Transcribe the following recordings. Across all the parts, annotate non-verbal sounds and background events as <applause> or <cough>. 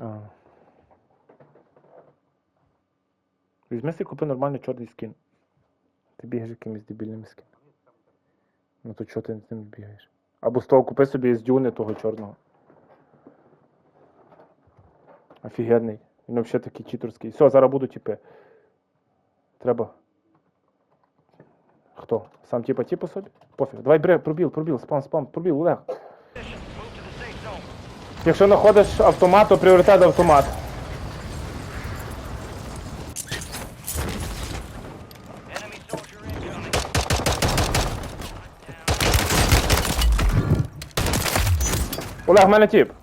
А. Візьми собі купи нормальний чорний скін. Ти бігаєш якимись дебільними скінами. Ну то чого ти з ним бігаєш? Або з того купи собі з дюни того чорного. Офігенний. Він взагалі такий читерський. Все, зараз буду тіпи. Треба. Хто? Сам типа типу собі? Пофіг. Давай бре, пробіл, пробіл, спам, спам, пробіл, Олег. Якщо знаходиш автомат, то пріоритет автомат. Олег, в мене тіп.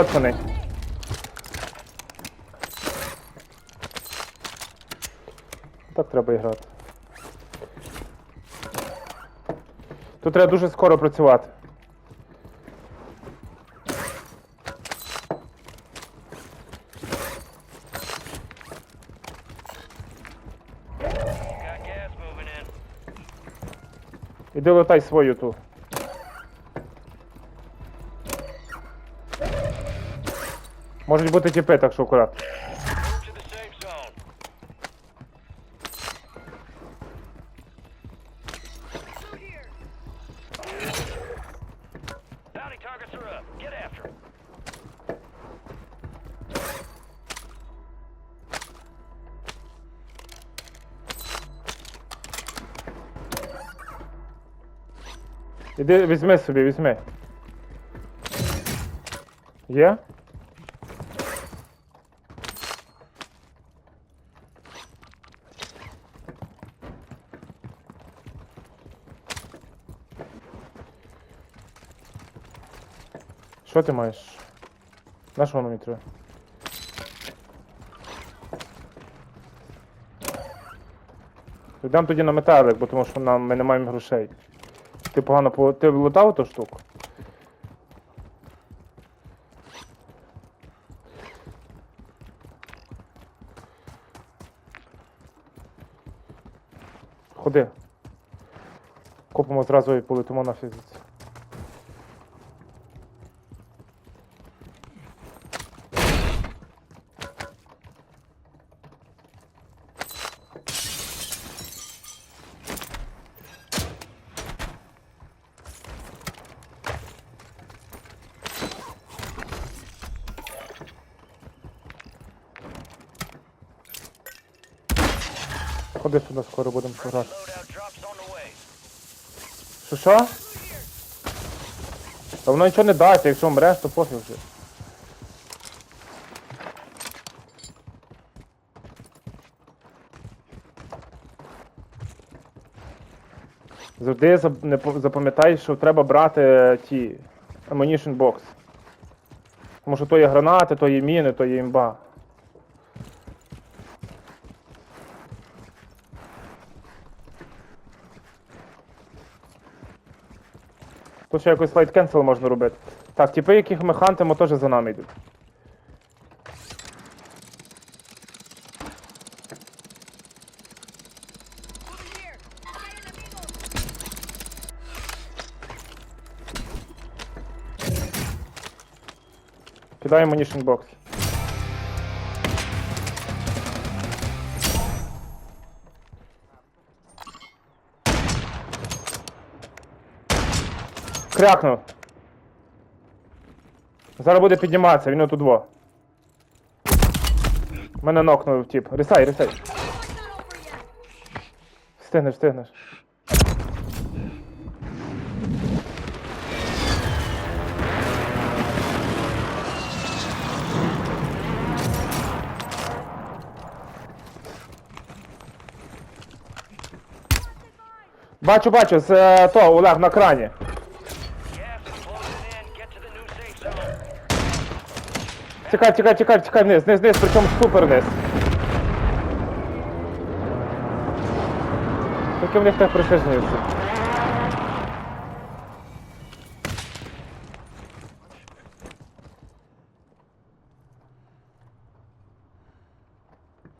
Коцаний. Так треба грати. Тут треба дуже скоро працювати. Іди летай свою ту. Можуть бути тіпи, так що акурат. Іди візьми собі, візьми. Є? Що ти маєш? На що воно мені треба? Йдемо тоді на металик, бо тому що нам, ми не маємо грошей. Ти погано по. Ти лутав ту штуку? Ходи. Купимо зразу і полетимо на фізиці. Ходи сюди, скоро будемо грати. Що що? Та воно нічого не дасть, якщо вмреш, то пофіг вже. Завжди зап- запам'ятай, що треба брати е, ті ammunition box. Тому що то є гранати, то є міни, то є імба. Тут ще якось лайт кенсел можна робити. Так, типи, яких ми хантимо, теж за нами йдуть. Кидаємо нішн box. Крякнув. Зараз буде підніматися, він отут во. Мене нокнув тип. Рисай, рисай. Встигнеш, встигнеш. Бачу, бачу, з е, то, Олег, на крані. Тікай, тікай, тікай, тікай вниз, вниз, вниз, причому супер вниз. Таким ліфтом прийшли знизу.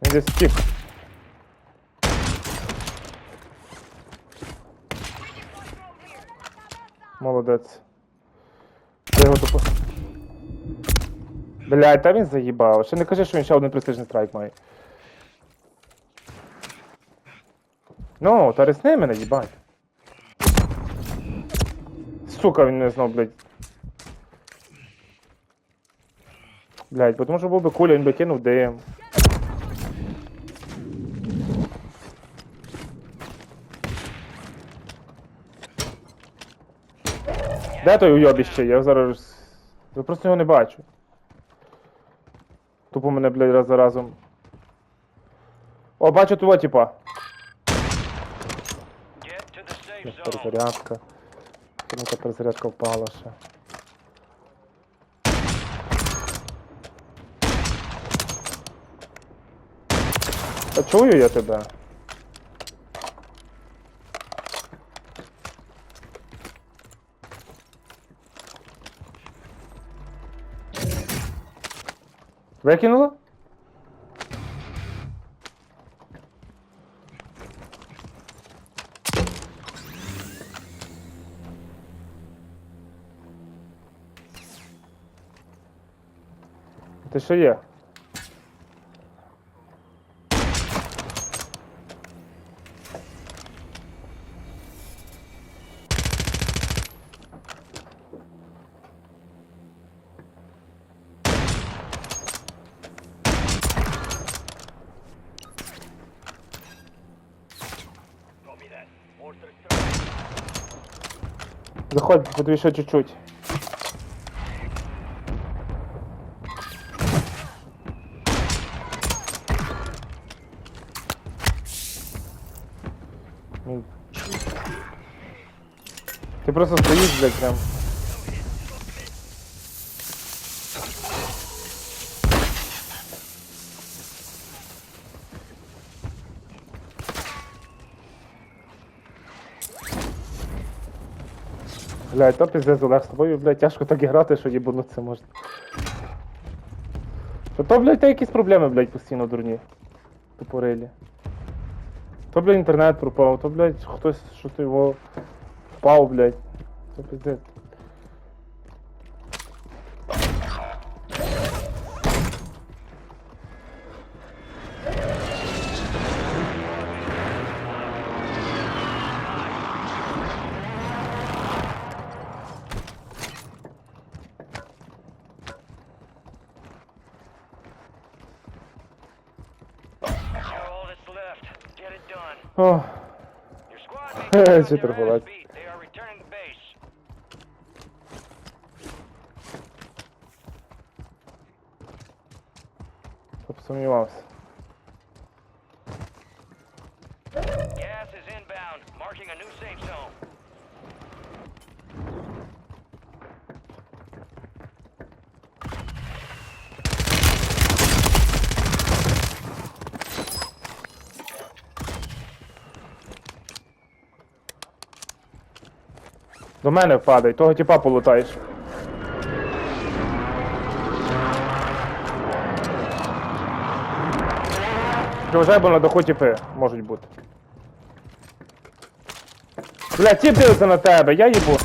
Він десь втік. Молодець. Я його допустив. Блядь, та він заїбав. Ще не кажи, що він ще один престижний страйк має. Ну, та рисни мене, їбать. Сука, він не знав, блядь. Блядь, бо тому що був би куля, він би кинув дим. Де той уйобіще? Я зараз. Я просто його не бачу. Тупо мене, блядь, раз за разом. О, бачу того, типа. Перезарядка. zone. Перезарядка. Впала ще. А чую я тебе. Викинула? Ти що є? Заходь, по тобі ще чуть-чуть. Ну. Ти просто стоїш, блядь, прям. Блядь, то пиздец Олег, з тобою, блядь, тяжко так і грати, що їбануться можна. Та то, блядь, та якісь проблеми, блядь, постійно дурні. Тупорилі. То, блядь, інтернет пропав, то, блядь, хтось, що ти його впав, блядь. То пиздець. to base. Щоб сумнівався. Gas is inbound, marking a new safe zone. До мене впадай, того типа полутаєш. Приважай, бо на даху тіпи можуть бути. Бля, тіп дивиться на тебе, я їбу.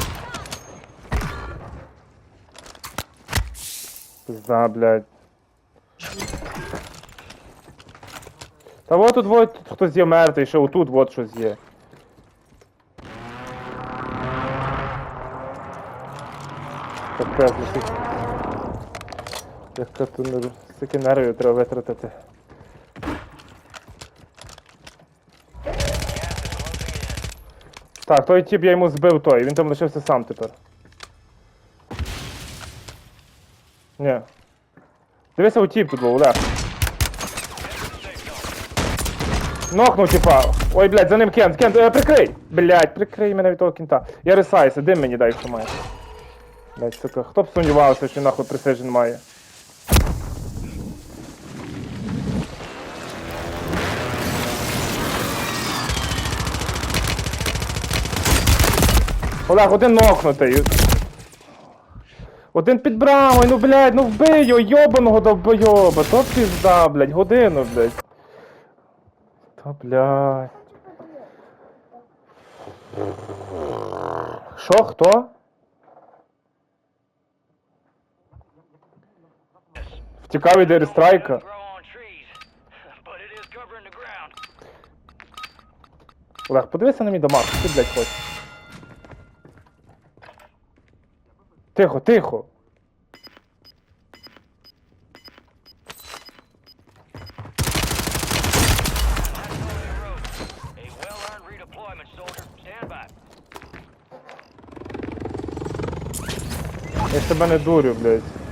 Пизда, блядь. Та вот тут вот хтось є мертвий, ще отут вот щось є. Лишить. Як тут не стільки нервів треба витратити. Так, той тип я йому збив той, він там лишився сам тепер. Ні. Дивися у тіп тут був, Олег. Нокнув типа. Ой, блядь, за ним кент, кент, е, прикрий! Блядь, прикрий мене від того кента. Я рисаюся, дим мені дай, що має. Блядь, сука, хто б сумнівався, що нахуй присижен має. Олег, один нокнутий. Один під брамою, ну блядь, ну вбий його, йобаного довбойоба, то пізда, блядь, годину, блядь. Та блядь. Що, хто? Covering the ground. Олег, подивися на мій дамаг, ти, блядь, хочеш? Тихо, тихо. Я ж тебе не дурю, блядь.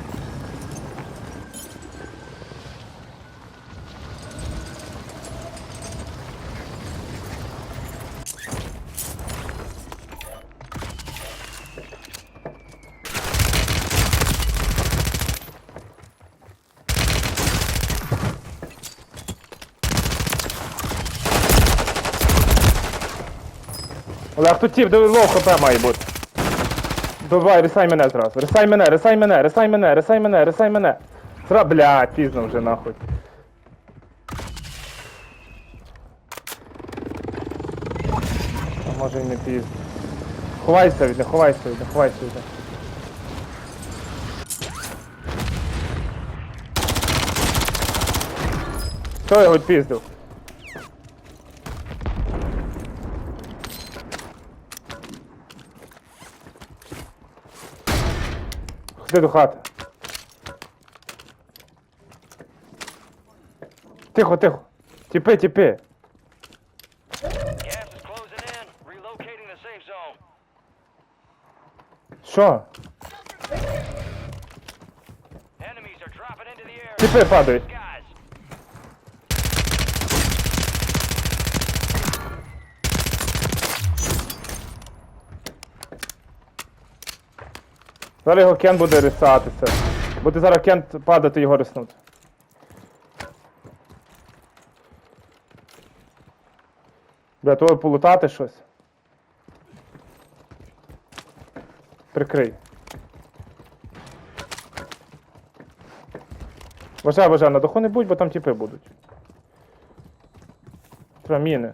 Олег, тут тіп, диви, лоу хп має бути. Давай, рисай мене зразу. Рисай мене, рисай мене, рисай мене, рисай мене, рисай мене. Зра, блядь, пізно вже нахуй. Може і не пізно. Ховайся від не ховайся від не ховайся від не. Хто його піздив? Тихо, тихо. The air. Тіпи падають. Зараз його кен буде рисатися. Буде зараз кен падати його риснути. Бля, того полутати щось. Прикрий. Вважай, вважай, на даху не будь, бо там тіпи будуть. Треба міни.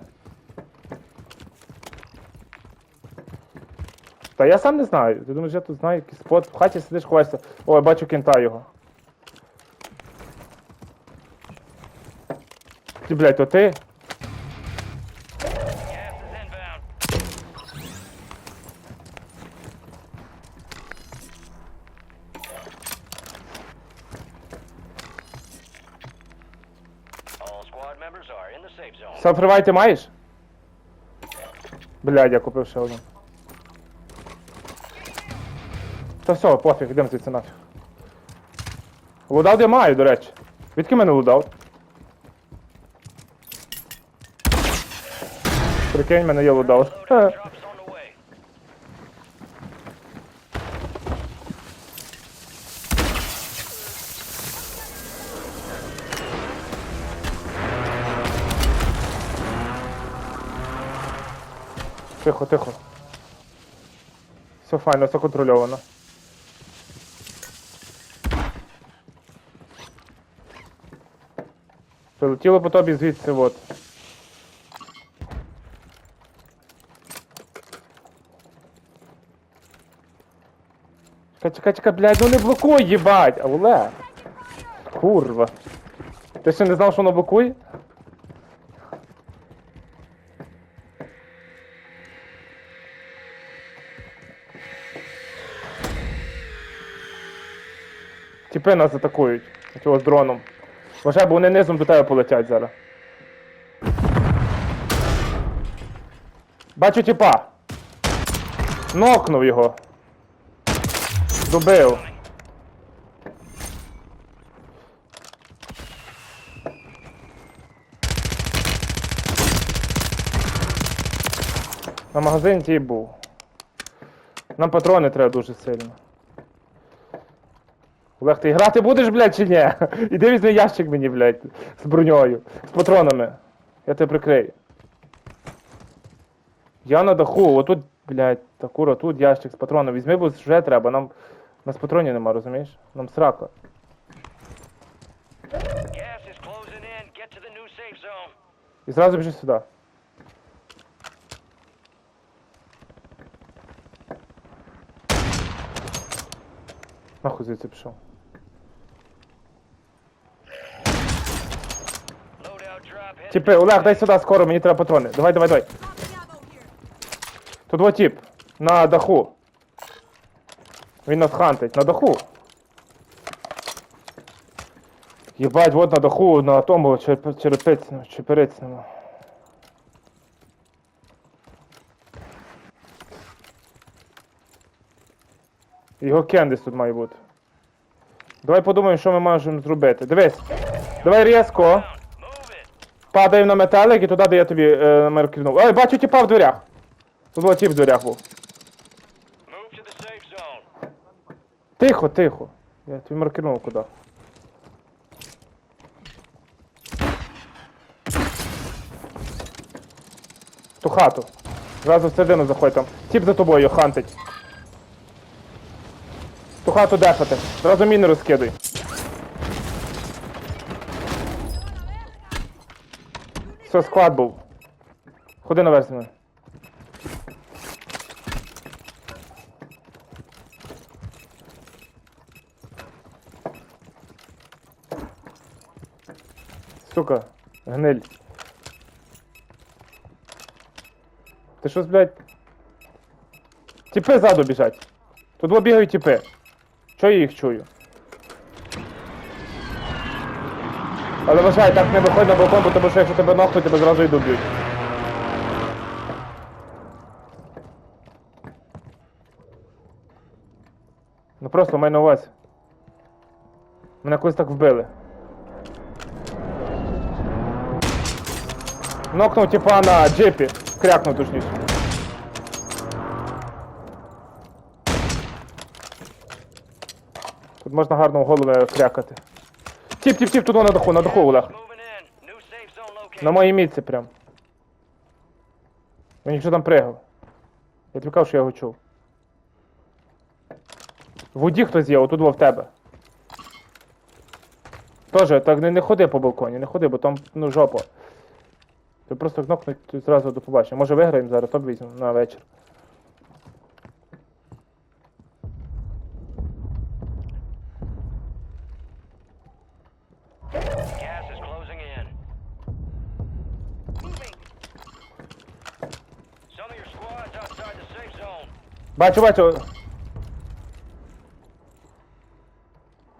Та я сам не знаю. Ти думаєш, я тут знаю якийсь спот. В хаті сидиш, ховаєшся. О, я бачу кента його. Ти, блядь, то ти? zone. Все, привайте маєш? Блядь, я купив ще один. Та все, пофіг, йдемо звідси нафіг. Лудаут я маю, до речі. Відки мене лудаут? Прикинь, мене є лудаут. Тихо, тихо. Все файно, все контрольовано. Прилетіло по тобі звідси, от. Чекай, чекай, чекай, блядь, ну не блокуй, їбать! Оле! Курва. Ти ще не знав, що воно блокує? Тіпи нас атакують. Цього з дроном. Вважай, бо вони низом до тебе полетять зараз. Бачу тіпа. Нокнув його. Добив. На магазині ті був. Нам патрони треба дуже сильно. Олег, ти грати будеш, блядь, чи ні? <laughs> Іди візьми ящик мені, блядь, з броньою, з патронами. Я тебе прикрию. Я на даху, отут, блядь, такура, тут ящик з патронами. Візьми, бо вже треба, нам. Нас патронів нема, розумієш? Нам срака. Gas is closing in. Get to the new safe zone. І зразу біжи сюди. Нахуй звідси пішов. Тіпи, Олег, дай сюди скоро, мені треба патрони. Давай, давай, давай. Тут два тіп. На даху. Він нас хантить. На даху. Єбать, вот на даху, на тому черепицькому, чеперицькому. Його кендис тут має бути. Давай подумаємо, що ми можемо зробити. Дивись. Давай різко. Падаємо на металик і туди, де я тобі е, маркірнув. Ой, бачу тіпа в дверях. Тут був тіп в дверях був. Move to the safe zone. Тихо, тихо. Я тобі маркірнув куди. В Ту хату. Зразу всередину заходь там. Тіп за тобою хантить. В Ту хату дефати. Зразу міни розкидуй. Все, склад був. Ходи наверх зі мною. Сука, гниль. Ти щось, блядь? Тіпи ззаду біжать. Тут бігають тіпи. Чого я їх чую? Але вважай, так не виходь на балкон, бо тому що якщо тебе нахуй, тебе зразу і доб'ють. Ну просто май на увазі. Мене колись так вбили. Нокнув типа на джипі. Крякнув точніше. Тут можна гарно в голову крякати. Тіп, тіп, тіп, туди на даху, на даху, Олег. На моїй місці прям. Він якщо там пригав. Я тобі що я його чув. В воді хтось є, отут во в тебе. Тоже, так не, не ходи по балконі, не ходи, бо там ну жопа. Ти просто кнопнуть і зразу до побачення. Може виграємо зараз, топ візьмемо на вечір. Gas is closing in. Moving. Some of your squads outside the safe zone. Бачу, бачу.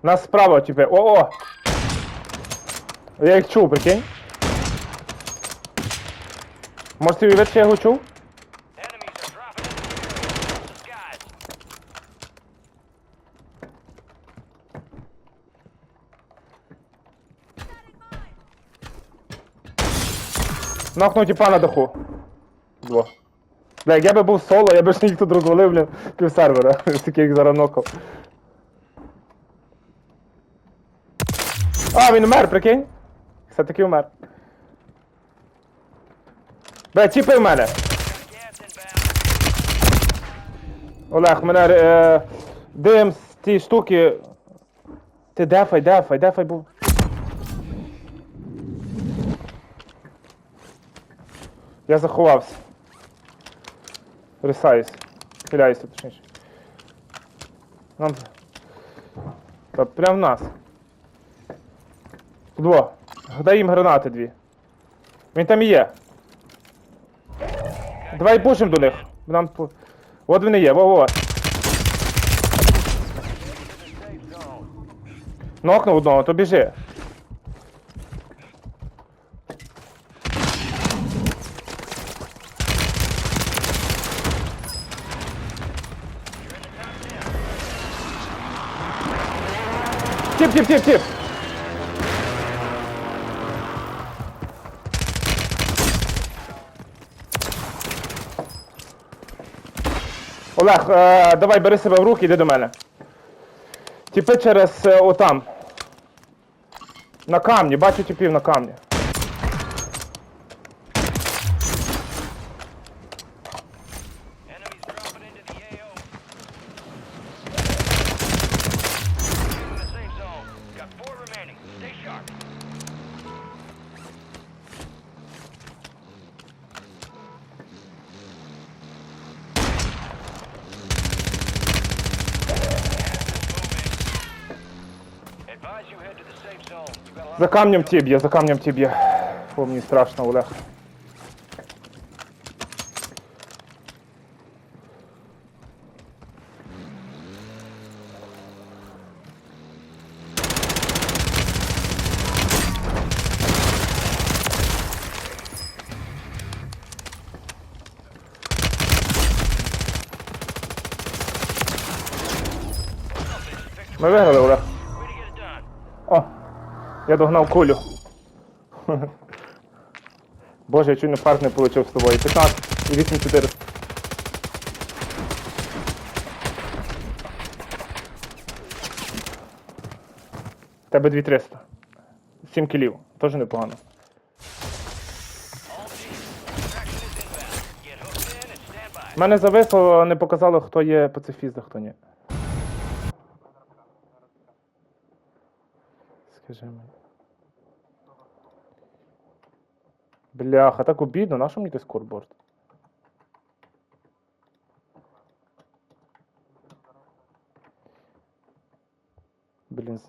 Нас справа, типу. О-о! Я їх чув, прикинь. Може ти уявити, що я його чув? The типа на даху. Во. Бля, я би був соло, я би ж їх тут розвалив, блін, пів сервера. <laughs> Такий як зараз нокав. А, він вмер, прикинь? Все-таки вмер. Бля, чіпи в мене. Олег, мене е, дим з ті штуки. Ти дефай, дефай, дефай був. Я заховався. Рисаюсь. Хиляюся, точніше. Нам. Та прям в нас. Дво. Дай їм гранати дві. Він там і є. Давай пушимо до них. Нам От вони є, во-во. Нокнув одного, то біжи. Тіп, тіп, тіп, тіп. Олег, е, давай бери себе в руки, йди до мене. Тіпи через е, отам. На камні, бачу тіпів на камні. За камнем тебе, за камнем тебе. О, мені страшно, Олег. Я догнав кулю. Боже, я чуть не фарт не получив з тобою. 15 і 8400. В Тебе 2300. 7 кілів. Теж непогано. Мене зависло, не показало, хто є пацифіст, а хто ні. Скажи мені. Бляха, так обідно, на що мені той скорборд? Блін. з-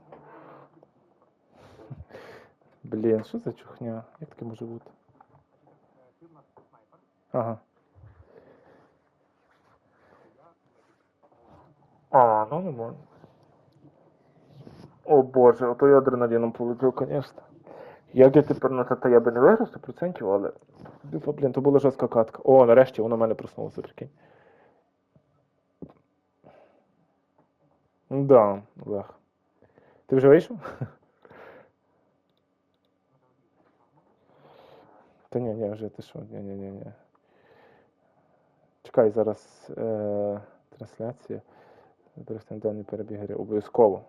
<laughs> Блін, що за чухня? Як таке може бути? Ага. А, ну не можна. О боже, ото я адреналіном полетів, звісно. Як я тепер на ТТ я би не виграв 100%, але. Блін, то була жорстка катка. О, нарешті воно в мене проснулося, прикинь. Ну Да, Олег. Ти вже вийшов? Та ні, ні, вже ти що? Ні, ні, ні, ні. Чекай, зараз е, трансляція. Використання дані перебігери обов'язково.